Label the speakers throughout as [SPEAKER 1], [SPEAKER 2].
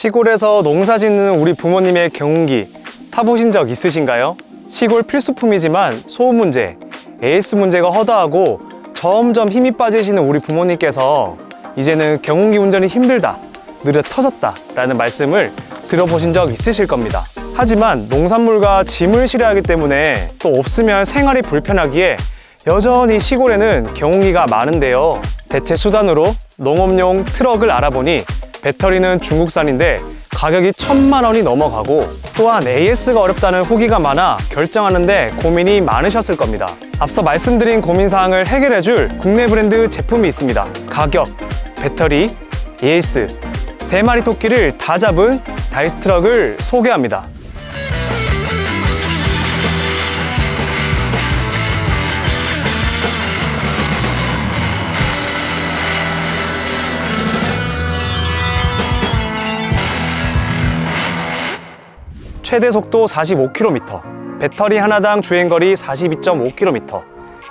[SPEAKER 1] 시골에서 농사 짓는 우리 부모님의 경운기 타보신 적 있으신가요? 시골 필수품이지만 소음 문제, AS 문제가 허다하고 점점 힘이 빠지시는 우리 부모님께서 이제는 경운기 운전이 힘들다, 느려 터졌다 라는 말씀을 들어보신 적 있으실 겁니다. 하지만 농산물과 짐을 실어야 하기 때문에 또 없으면 생활이 불편하기에 여전히 시골에는 경운기가 많은데요. 대체 수단으로 농업용 트럭을 알아보니 배터리는 중국산인데 가격이 천만 원이 넘어가고 또한 AS가 어렵다는 후기가 많아 결정하는데 고민이 많으셨을 겁니다. 앞서 말씀드린 고민사항을 해결해줄 국내 브랜드 제품이 있습니다. 가격, 배터리, AS, 세 마리 토끼를 다 잡은 다이스 트럭을 소개합니다. 최대 속도 45km, 배터리 하나당 주행거리 42.5km.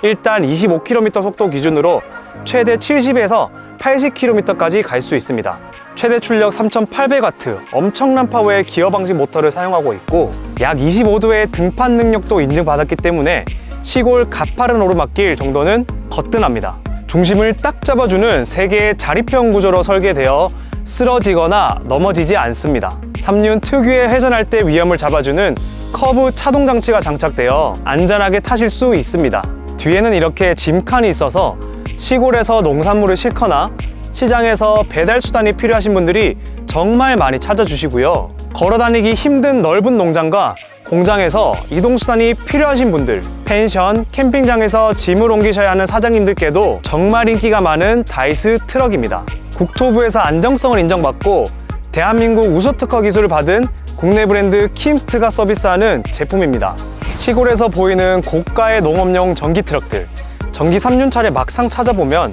[SPEAKER 1] 일단 25km 속도 기준으로 최대 70에서 80km까지 갈 수 있습니다. 최대 출력 3,800W, 엄청난 파워의 기어 방식 모터를 사용하고 있고 약 25도의 등판 능력도 인증받았기 때문에 시골 가파른 오르막길 정도는 거뜬합니다. 중심을 딱 잡아주는 세 개의 자립형 구조로 설계되어 쓰러지거나 넘어지지 않습니다. 3륜 특유의 회전할 때 위험을 잡아주는 커브 차동 장치가 장착되어 안전하게 타실 수 있습니다. 뒤에는 이렇게 짐칸이 있어서 시골에서 농산물을 싣거나 시장에서 배달 수단이 필요하신 분들이 정말 많이 찾아주시고요. 걸어 다니기 힘든 넓은 농장과 공장에서 이동 수단이 필요하신 분들, 펜션, 캠핑장에서 짐을 옮기셔야 하는 사장님들께도 정말 인기가 많은 다이스 트럭입니다. 국토부에서 안정성을 인정받고 대한민국 우소특허 기술을 받은 국내 브랜드 킴스트가 서비스하는 제품입니다. 시골에서 보이는 고가의 농업용 전기 트럭들, 전기 3륜차를 막상 찾아보면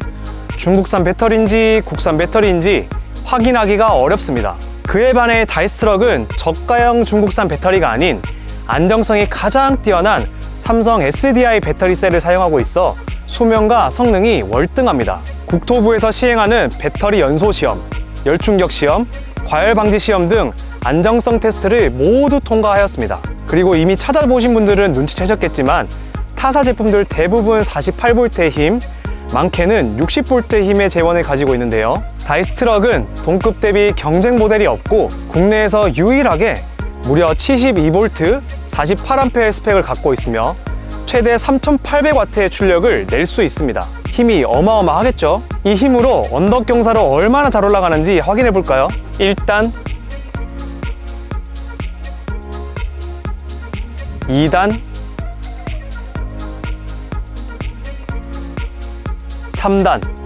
[SPEAKER 1] 중국산 배터리인지 국산 배터리인지 확인하기가 어렵습니다. 그에 반해 다이스 트럭은 저가형 중국산 배터리가 아닌 안정성이 가장 뛰어난 삼성 SDI 배터리 셀을 사용하고 있어 수명과 성능이 월등합니다. 국토부에서 시행하는 배터리 연소 시험, 열충격 시험, 과열 방지 시험 등 안정성 테스트를 모두 통과하였습니다. 그리고 이미 찾아보신 분들은 눈치채셨겠지만 타사 제품들 대부분 48V의 힘, 많게는 60V의 힘의 재원을 가지고 있는데요. 다이스 트럭은 동급 대비 경쟁 모델이 없고 국내에서 유일하게 무려 72V, 48A의 스펙을 갖고 있으며 최대 3800W의 출력을 낼 수 있습니다. 힘이 어마어마하겠죠? 이 힘으로 언덕 경사로 얼마나 잘 올라가는지 확인해 볼까요? 일단 2단 3단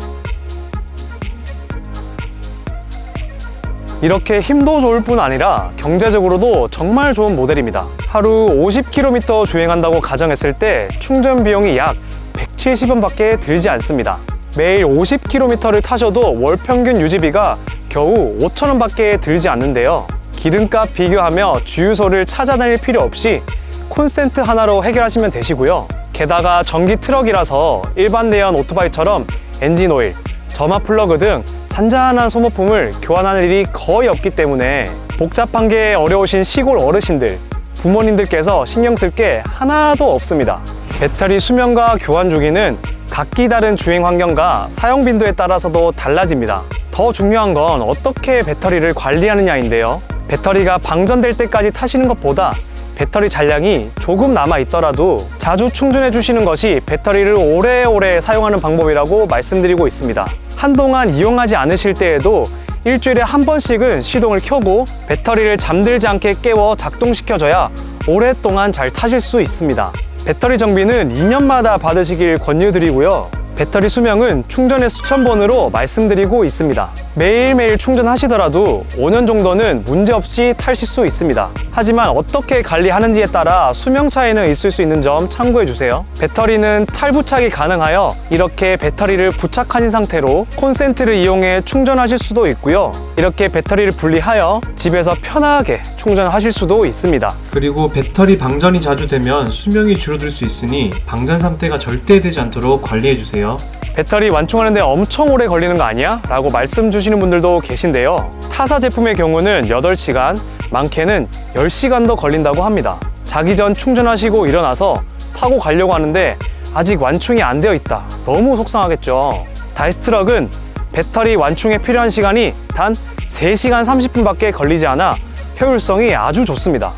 [SPEAKER 1] 이렇게 힘도 좋을 뿐 아니라 경제적으로도 정말 좋은 모델입니다. 하루 50km 주행한다고 가정했을 때 충전 비용이 약 170원밖에 들지 않습니다. 매일 50km를 타셔도 월 평균 유지비가 겨우 5,000원밖에 들지 않는데요. 기름값 비교하며 주유소를 찾아다닐 필요 없이 콘센트 하나로 해결하시면 되시고요. 게다가 전기 트럭이라서 일반 대형 오토바이처럼 엔진 오일, 점화 플러그 등 잔잔한 소모품을 교환하는 일이 거의 없기 때문에 복잡한 게 어려우신 시골 어르신들, 부모님들께서 신경 쓸 게 하나도 없습니다. 배터리 수명과 교환 주기는 각기 다른 주행 환경과 사용 빈도에 따라서도 달라집니다. 더 중요한 건 어떻게 배터리를 관리하느냐인데요. 배터리가 방전될 때까지 타시는 것보다 배터리 잔량이 조금 남아 있더라도 자주 충전해 주시는 것이 배터리를 오래오래 사용하는 방법이라고 말씀드리고 있습니다. 한동안 이용하지 않으실 때에도 일주일에 한 번씩은 시동을 켜고 배터리를 잠들지 않게 깨워 작동시켜줘야 오랫동안 잘 타실 수 있습니다. 배터리 정비는 2년마다 받으시길 권유드리고요. 배터리 수명은 충전의 수천 번으로 말씀드리고 있습니다. 매일매일 충전하시더라도 5년 정도는 문제없이 타실 수 있습니다. 하지만 어떻게 관리하는지에 따라 수명 차이는 있을 수 있는 점 참고해 주세요. 배터리는 탈부착이 가능하여 이렇게 배터리를 부착하신 상태로 콘센트를 이용해 충전하실 수도 있고요. 이렇게 배터리를 분리하여 집에서 편하게 충전하실 수도 있습니다.
[SPEAKER 2] 그리고 배터리 방전이 자주 되면 수명이 줄어들 수 있으니 방전 상태가 절대 되지 않도록 관리해 주세요.
[SPEAKER 1] 배터리 완충하는데 엄청 오래 걸리는 거 아니야? 라고 말씀 주시는 분들도 계신데요. 타사 제품의 경우는 8시간, 많게는 10시간 더 걸린다고 합니다. 자기 전 충전하시고 일어나서 타고 가려고 하는데 아직 완충이 안 되어 있다. 너무 속상하겠죠. 다이스트럭은 배터리 완충에 필요한 시간이 단 3시간 30분밖에 걸리지 않아 효율성이 아주 좋습니다.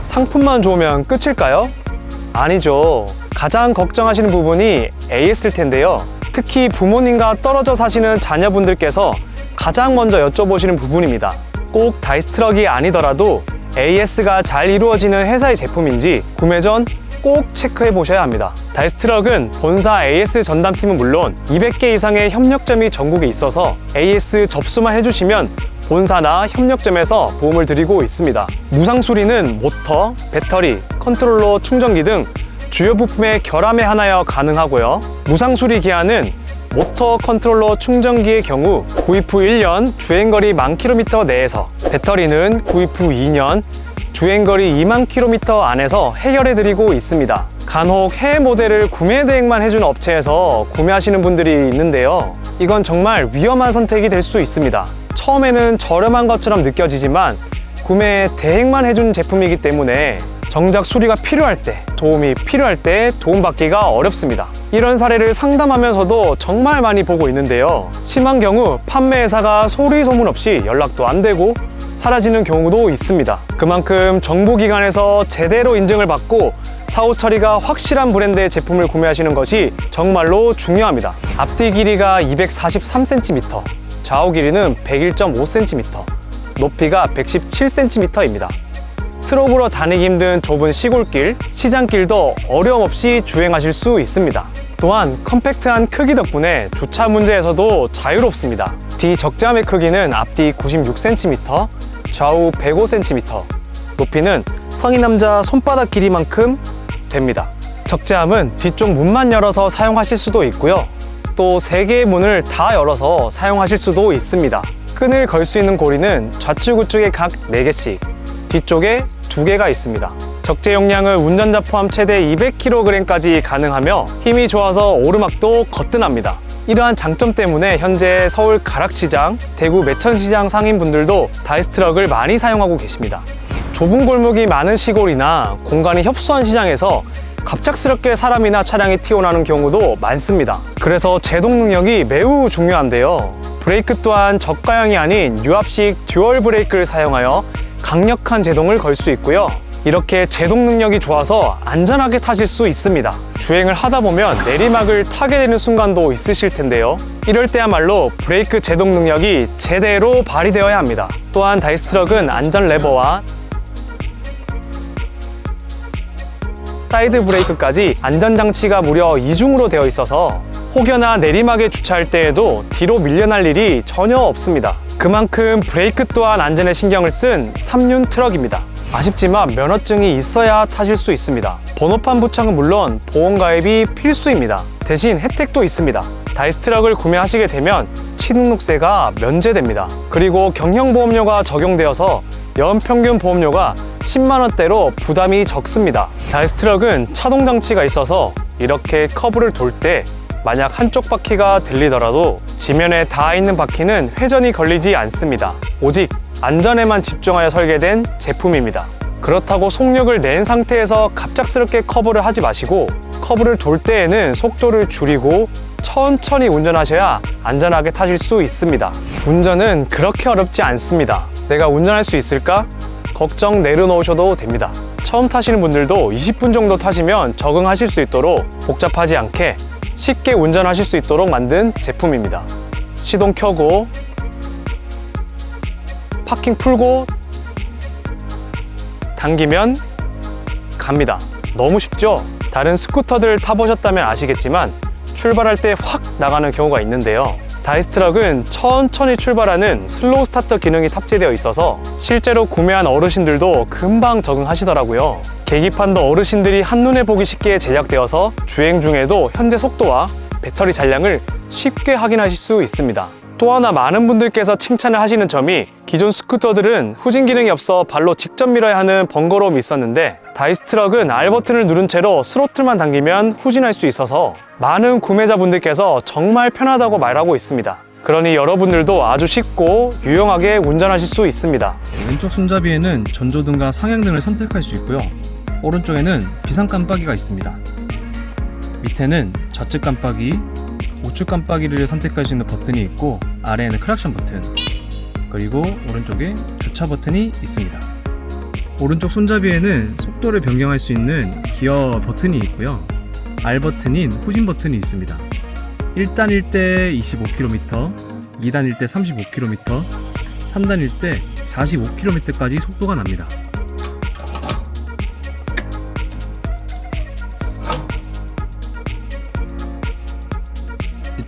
[SPEAKER 1] 상품만 좋으면 끝일까요? 아니죠. 가장 걱정하시는 부분이 AS일 텐데요. 특히 부모님과 떨어져 사시는 자녀분들께서 가장 먼저 여쭤보시는 부분입니다. 꼭 다이스 트럭이 아니더라도 AS가 잘 이루어지는 회사의 제품인지 구매 전 꼭 체크해 보셔야 합니다. 다이스트럭은 본사 AS 전담팀은 물론 200개 이상의 협력점이 전국에 있어서 AS 접수만 해주시면 본사나 협력점에서 도움을 드리고 있습니다. 무상 수리는 모터, 배터리, 컨트롤러, 충전기 등 주요 부품의 결함에 하나여 가능하고요. 무상 수리 기한은 모터 컨트롤러 충전기의 경우 구입 후 1년, 주행거리 만 킬로미터 내에서 배터리는 구입 후 2년, 주행거리 2만 킬로미터 안에서 해결해 드리고 있습니다. 간혹 해외 모델을 구매 대행만 해주는 업체에서 구매하시는 분들이 있는데요. 이건 정말 위험한 선택이 될 수 있습니다. 처음에는 저렴한 것처럼 느껴지지만 구매 대행만 해주는 제품이기 때문에 정작 수리가 필요할 때, 도움이 필요할 때 도움받기가 어렵습니다. 이런 사례를 상담하면서도 정말 많이 보고 있는데요. 심한 경우 판매회사가 소리 소문 없이 연락도 안 되고 사라지는 경우도 있습니다. 그만큼 정부기관에서 제대로 인증을 받고 사후 처리가 확실한 브랜드의 제품을 구매하시는 것이 정말로 중요합니다. 앞뒤 길이가 243cm, 좌우 길이는 101.5cm, 높이가 117cm입니다. 트럭으로 다니기 힘든 좁은 시골길, 시장길도 어려움 없이 주행하실 수 있습니다. 또한 컴팩트한 크기 덕분에 주차 문제에서도 자유롭습니다. 뒤 적재함의 크기는 앞뒤 96cm, 좌우 105cm, 높이는 성인 남자 손바닥 길이만큼 됩니다. 적재함은 뒤쪽 문만 열어서 사용하실 수도 있고요. 또세 개의 문을 다 열어서 사용하실 수도 있습니다. 끈을 걸 수 있는 고리는 좌측 우측에 각 4개씩, 뒤쪽에 2개가 있습니다. 적재 용량은 운전자 포함 최대 200kg까지 가능하며 힘이 좋아서 오르막도 거뜬합니다. 이러한 장점 때문에 현재 서울 가락시장, 대구 매천시장 상인분들도 다이스트럭을 많이 사용하고 계십니다. 좁은 골목이 많은 시골이나 공간이 협소한 시장에서 갑작스럽게 사람이나 차량이 튀어나오는 경우도 많습니다. 그래서 제동 능력이 매우 중요한데요. 브레이크 또한 저가형이 아닌 유압식 듀얼 브레이크를 사용하여 강력한 제동을 걸 수 있고요. 이렇게 제동 능력이 좋아서 안전하게 타실 수 있습니다. 주행을 하다 보면 내리막을 타게 되는 순간도 있으실 텐데요. 이럴 때야말로 브레이크 제동 능력이 제대로 발휘되어야 합니다. 또한 다이스 트럭은 안전 레버와 사이드 브레이크까지 안전장치가 무려 이중으로 되어 있어서 혹여나 내리막에 주차할 때에도 뒤로 밀려날 일이 전혀 없습니다. 그만큼 브레이크 또한 안전에 신경을 쓴 3륜 트럭입니다. 아쉽지만 면허증이 있어야 타실 수 있습니다. 번호판 부착은 물론 보험 가입이 필수입니다. 대신 혜택도 있습니다. 다이스트럭을 구매하시게 되면 취등록세가 면제됩니다. 그리고 경형보험료가 적용되어서 연평균 보험료가 10만 원대로 부담이 적습니다. 다이스트럭은 차동 장치가 있어서 이렇게 커브를 돌 때 만약 한쪽 바퀴가 들리더라도 지면에 닿아 있는 바퀴는 회전이 걸리지 않습니다. 오직 안전에만 집중하여 설계된 제품입니다. 그렇다고 속력을 낸 상태에서 갑작스럽게 커브를 하지 마시고 커브를 돌 때에는 속도를 줄이고 천천히 운전하셔야 안전하게 타실 수 있습니다. 운전은 그렇게 어렵지 않습니다. 내가 운전할 수 있을까? 걱정 내려놓으셔도 됩니다. 처음 타시는 분들도 20분 정도 타시면 적응하실 수 있도록 복잡하지 않게 쉽게 운전하실 수 있도록 만든 제품입니다. 시동 켜고 파킹 풀고 당기면 갑니다. 너무 쉽죠? 다른 스쿠터들 타보셨다면 아시겠지만 출발할 때 확 나가는 경우가 있는데요. 다이스트럭은 천천히 출발하는 슬로우 스타터 기능이 탑재되어 있어서 실제로 구매한 어르신들도 금방 적응하시더라고요. 계기판도 어르신들이 한눈에 보기 쉽게 제작되어서 주행 중에도 현재 속도와 배터리 잔량을 쉽게 확인하실 수 있습니다. 또 하나 많은 분들께서 칭찬을 하시는 점이 기존 스쿠터들은 후진 기능이 없어 발로 직접 밀어야 하는 번거로움이 있었는데 다이스 트럭은 R 버튼을 누른 채로 스로틀만 당기면 후진할 수 있어서 많은 구매자분들께서 정말 편하다고 말하고 있습니다. 그러니 여러분들도 아주 쉽고 유용하게 운전하실 수 있습니다. 왼쪽 손잡이에는 전조등과 상향등을 선택할 수 있고요. 오른쪽에는 비상 깜빡이가 있습니다. 밑에는 좌측 깜빡이, 우측 깜빡이를 선택할 수 있는 버튼이 있고 아래에는 크락션 버튼 그리고 오른쪽에 주차 버튼이 있습니다. 오른쪽 손잡이에는 속도를 변경할 수 있는 기어 버튼이 있고요. R 버튼인 후진 버튼이 있습니다. 1단일 때 25km, 2단일 때 35km, 3단일 때 45km까지 속도가 납니다.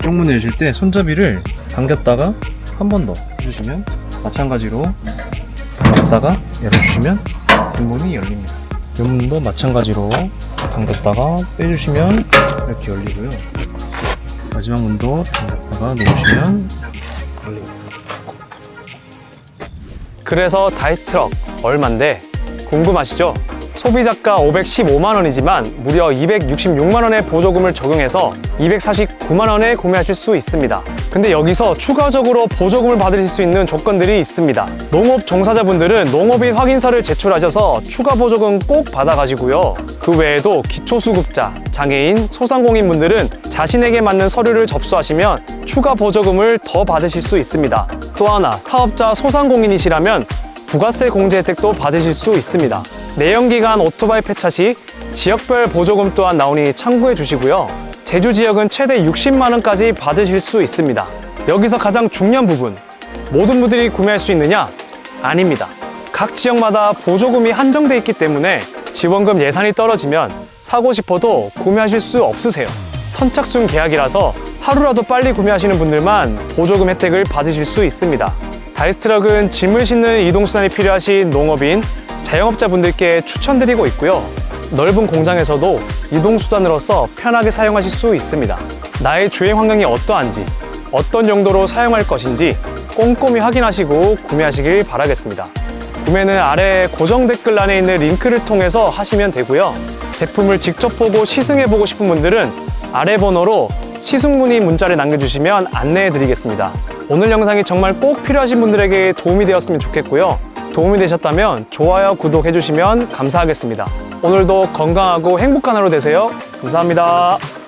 [SPEAKER 1] 이쪽 문을 여실 때 손잡이를 당겼다가 한 번 더 해주시면 마찬가지로 당겼다가 열어주시면 뒷문이 열립니다. 이 문도 마찬가지로 당겼다가 빼주시면 이렇게 열리고요. 마지막 문도 당겼다가 놓으시면 열립니다. 그래서 다이스 트럭 얼만데 궁금하시죠? 소비자가 515만 원이지만 무려 266만 원의 보조금을 적용해서 249만 원에 구매하실 수 있습니다. 근데 여기서 추가적으로 보조금을 받으실 수 있는 조건들이 있습니다. 농업 종사자분들은 농업인 확인서를 제출하셔서 추가 보조금 꼭 받아가시고요. 그 외에도 기초수급자, 장애인, 소상공인 분들은 자신에게 맞는 서류를 접수하시면 추가 보조금을 더 받으실 수 있습니다. 또 하나 사업자 소상공인이시라면 부가세 공제 혜택도 받으실 수 있습니다. 내연기관 오토바이 폐차 시 지역별 보조금 또한 나오니 참고해 주시고요. 제주 지역은 최대 60만 원까지 받으실 수 있습니다. 여기서 가장 중요한 부분. 모든 분들이 구매할 수 있느냐? 아닙니다. 각 지역마다 보조금이 한정돼 있기 때문에 지원금 예산이 떨어지면 사고 싶어도 구매하실 수 없으세요. 선착순 계약이라서 하루라도 빨리 구매하시는 분들만 보조금 혜택을 받으실 수 있습니다. 다이스트럭은 짐을 싣는 이동수단이 필요하신 농업인, 자영업자분들께 추천드리고 있고요. 넓은 공장에서도 이동수단으로서 편하게 사용하실 수 있습니다. 나의 주행 환경이 어떠한지, 어떤 용도로 사용할 것인지 꼼꼼히 확인하시고 구매하시길 바라겠습니다. 구매는 아래 고정 댓글란에 있는 링크를 통해서 하시면 되고요. 제품을 직접 보고 시승해보고 싶은 분들은 아래 번호로 시승 문의 문자를 남겨주시면 안내해 드리겠습니다. 오늘 영상이 정말 꼭 필요하신 분들에게 도움이 되었으면 좋겠고요. 도움이 되셨다면 좋아요, 구독해 주시면 감사하겠습니다. 오늘도 건강하고 행복한 하루 되세요. 감사합니다.